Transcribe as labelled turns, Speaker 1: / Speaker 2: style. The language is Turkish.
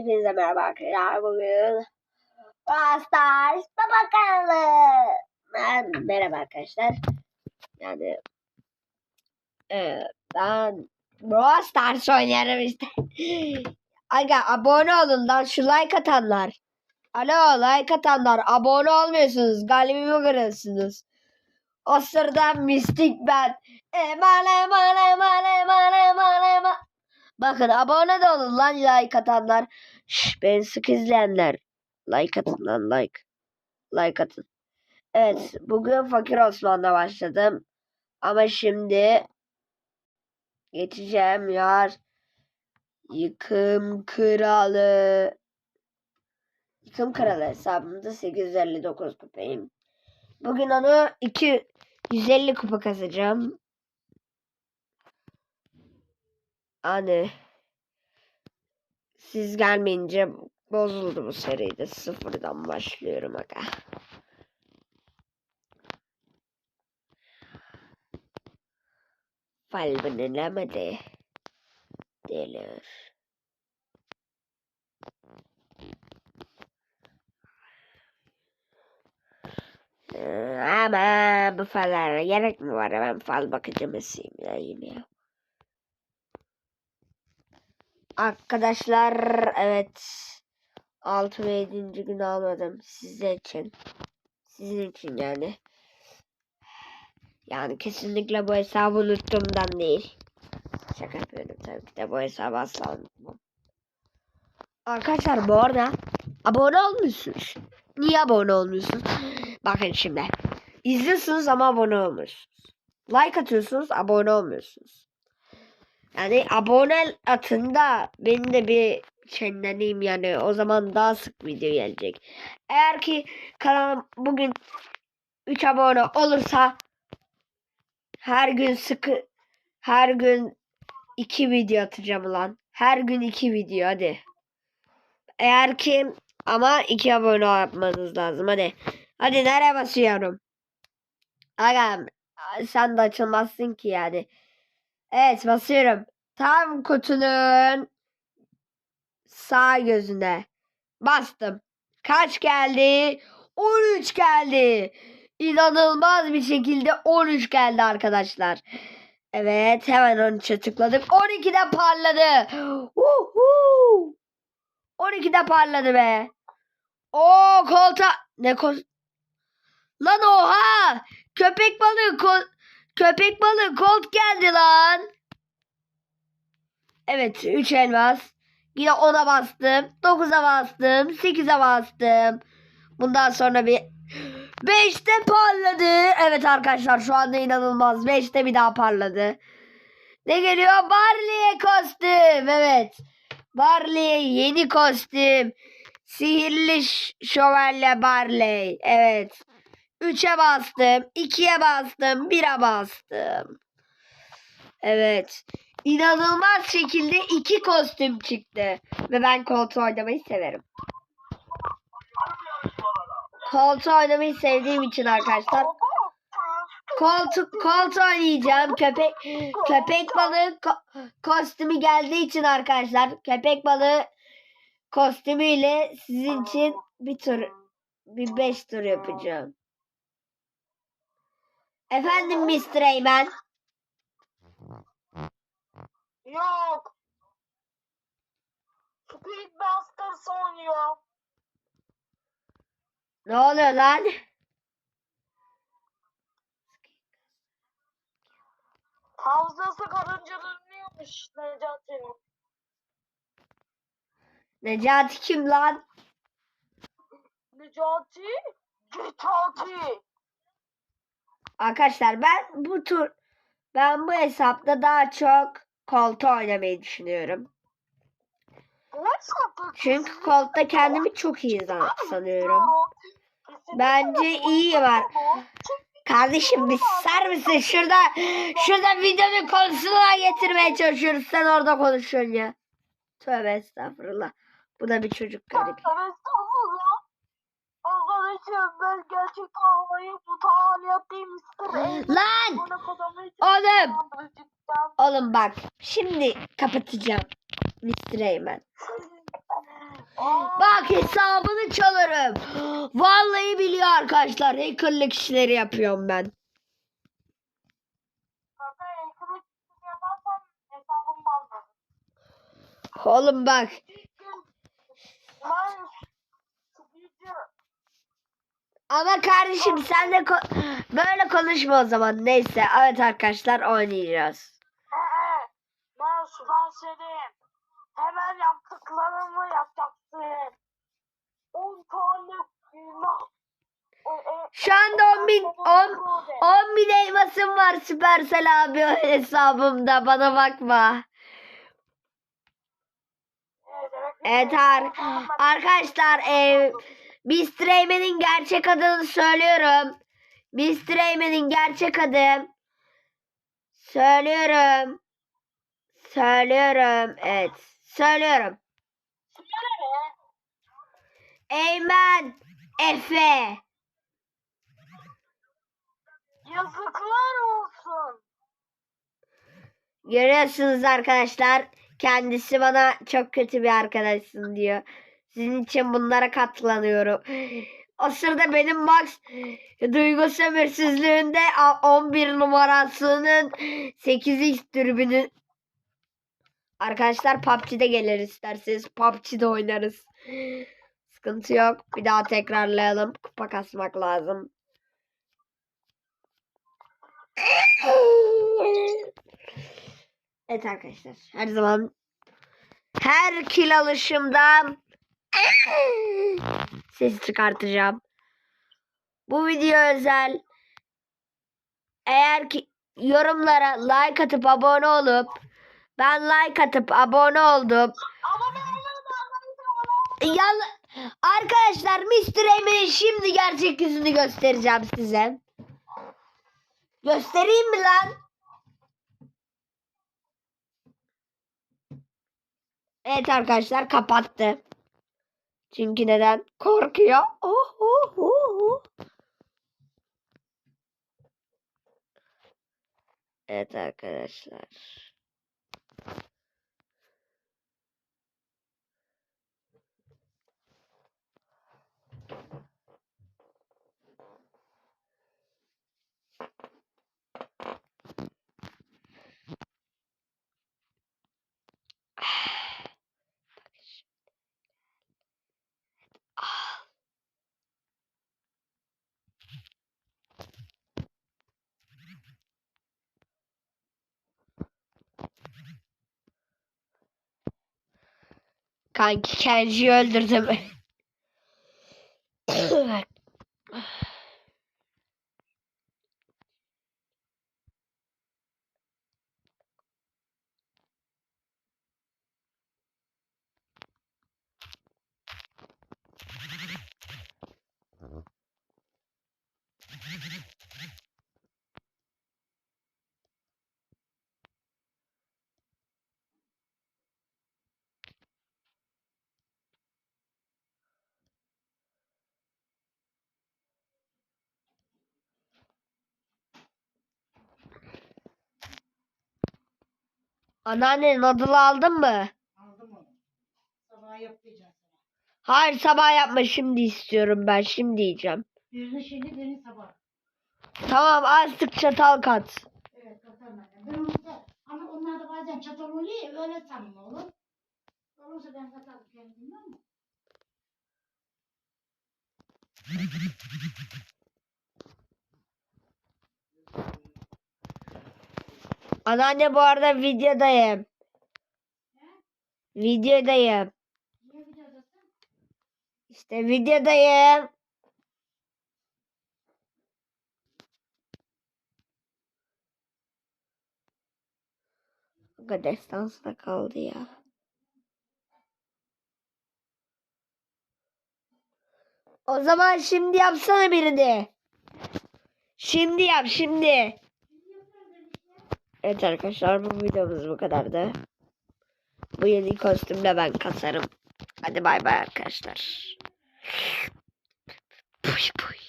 Speaker 1: Hepinize merhaba arkadaşlar. Bugün Brawl Baba kanalı. Ben, merhaba arkadaşlar. Yani e, ben Brawl Stars oynarım işte. Aga abone olun lan şu like atanlar. Alo like atanlar abone olmuyorsunuz. Galibimi kırıyorsunuz. O sırada mistik ben. Eman eman eman eman eman. Bakın abone de olun lan like atanlar. Şş, beni sık izleyenler. Like atın lan like. Like atın. Evet bugün Fakir Osman'la başladım. Ama şimdi geçeceğim yar. Yıkım Kralı. Yıkım Kralı hesabımda 859 kupayım. Bugün onu 250 kupa kasacağım. Hani siz gelmeyince bozuldu bu seride. Sıfırdan başlıyorum aga. Falbinilemedi. Delir. Ee, Ama bu fallara gerek mi var? Ben fal bakıcı mısıyım ya yine? Arkadaşlar evet 6 ve 7. gün almadım sizler için. Sizin için yani. Yani kesinlikle bu hesabı unuttuğumdan değil. Şaka yapıyorum tabii ki de bu hesabı asla unutmam. Arkadaşlar bu arada abone olmuyorsunuz. Niye abone olmuyorsunuz? Bakın şimdi. İzliyorsunuz ama abone olmuyorsunuz. Like atıyorsunuz abone olmuyorsunuz. Yani abone atın da beni de bir şenleneyim yani o zaman daha sık video gelecek. Eğer ki kanalım bugün 3 abone olursa her gün sıkı her gün 2 video atacağım lan. Her gün 2 video hadi. Eğer ki ama 2 abone yapmanız lazım hadi. Hadi nereye basıyorum? Aga sen de açılmazsın ki yani. Evet basıyorum. Tam kutunun sağ gözüne bastım. Kaç geldi? 13 geldi. İnanılmaz bir şekilde 13 geldi arkadaşlar. Evet hemen 13'e tıkladım. 12 de parladı. Uhu. 12 de parladı be. O kolta ne kol Lan oha! Köpek balığı kol köpek balığı kolt geldi lan. Evet 3 elmas. Yine 10'a bastım. 9'a bastım. 8'e bastım. Bundan sonra bir 5'te parladı. Evet arkadaşlar şu anda inanılmaz. 5'te bir daha parladı. Ne geliyor? Barley'e kostüm. Evet. Barley'e yeni kostüm. Sihirli şövalye Barley. Evet. 3'e bastım. 2'ye bastım. 1'e bastım. Evet. İnanılmaz şekilde iki kostüm çıktı. Ve ben koltuğu oynamayı severim. Koltuğu oynamayı sevdiğim için arkadaşlar. Koltuk koltuğu oynayacağım. Köpek köpek balığı ko- kostümü geldiği için arkadaşlar. Köpek balığı kostümüyle sizin için bir tur bir beş tur yapacağım. Efendim Mr. Eymen.
Speaker 2: Yok. Speedbusters oynuyor.
Speaker 1: Ne oluyor lan?
Speaker 2: Havzası karıncalanıyormuş Necati'nin.
Speaker 1: Necati kim lan?
Speaker 2: Necati? Necati.
Speaker 1: Arkadaşlar ben bu tur ben bu hesapta daha çok koltuğu oynamayı düşünüyorum. Çünkü koltukta kendimi çok iyi sanıyorum. Bence iyi var. Kardeşim bir sar mısın? Şurada şurada videonun konusuna getirmeye çalışıyoruz. Sen orada konuşuyorsun ya. Tövbe estağfurullah. Bu da bir çocuk garip.
Speaker 2: Arkadaşım ben gerçekten havayı bu taliyat değil Mr. Eymen.
Speaker 1: Lan! Oğlum! Oğlum bak şimdi kapatacağım. Mr. Eymen. Bak hesabını çalarım. Vallahi biliyor arkadaşlar. Hackerlık işleri yapıyorum ben. Oğlum bak.
Speaker 2: Ben sıkıcı.
Speaker 1: Ama kardeşim sen de ko- böyle konuşma o zaman. Neyse evet arkadaşlar oynayacağız.
Speaker 2: Ee, ben Süpersel'im. Hemen yaptıklarımı yapacaksın. 10 tane günah. O, e,
Speaker 1: Şu anda 10 bin, 10, 10 bin elmasım var Süpersel abi hesabımda bana bakma. Evet ar- arkadaşlar e, Mr. Eymen'in gerçek adını söylüyorum. Mr. Eymen'in gerçek adı. Söylüyorum. Söylüyorum. Evet. Söylüyorum. Eymen Efe.
Speaker 2: Yazıklar olsun.
Speaker 1: Görüyorsunuz arkadaşlar. Kendisi bana çok kötü bir arkadaşsın diyor. Sizin için bunlara katlanıyorum. O sırada benim Max duygu sömürsüzlüğünde a- 11 numarasının 8x dürbünü Arkadaşlar PUBG'de gelir isterseniz. PUBG'de oynarız. Sıkıntı yok. Bir daha tekrarlayalım. Kupa kasmak lazım. Evet arkadaşlar. Her zaman her kil alışımda ses çıkartacağım. Bu video özel. Eğer ki yorumlara like atıp abone olup ben like atıp abone oldum. Yal Arkadaşlar Mr. Emin'in şimdi gerçek yüzünü göstereceğim size. Göstereyim mi lan? Evet arkadaşlar kapattı. Çünkü neden? Korkuyor. Oh, oh, oh, oh. Evet arkadaşlar. Kanki Kenji'yi öldürdüm. Anneannenin adını aldın mı?
Speaker 3: Aldım onu. Sabah yapacağız.
Speaker 1: Hayır sabah yapma şimdi istiyorum ben şimdi yiyeceğim.
Speaker 3: Birini şimdi birini sabah.
Speaker 1: Tamam azıcık çatal kat.
Speaker 3: Evet katarım annem. Ben onu da ama onlar da bazen çatal oluyor ya öyle sanın oğlum. Olursa ben katarım kendimden mi?
Speaker 1: Anneanne bu arada videodayım. Videodayım. İşte videodayım. Aga destansı kaldı ya. O zaman şimdi yapsana birini. Şimdi yap şimdi. Evet arkadaşlar bu videomuz bu kadardı. Bu yeni kostümle ben kasarım. Hadi bay bay arkadaşlar. Puy puy.